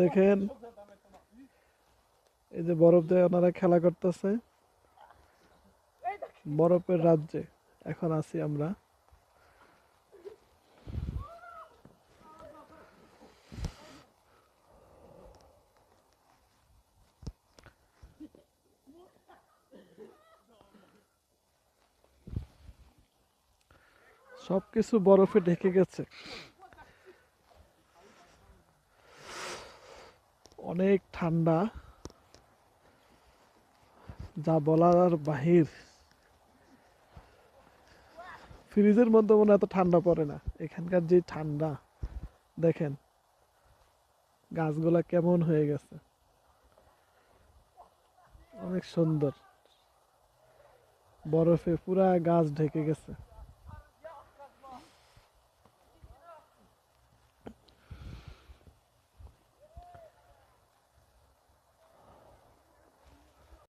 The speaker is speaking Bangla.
দেখেন, এই যে বরফ দিয়ে ওনারা খেলা করতেছে, বরফের রাজ্যে। এখন আছি আমরা। সবকিছু বরফে ঢেকে গেছে। অনেক ঠান্ডা, যা বলার বাহির। ফ্রিজের মধ্যে মনে এত ঠান্ডা পড়ে না। এখানকার যে ঠান্ডা, দেখেন, গাছগুলা কেমন হয়ে গেছে। অনেক সুন্দর। বরফে পুরা গাছ ঢেকে গেছে।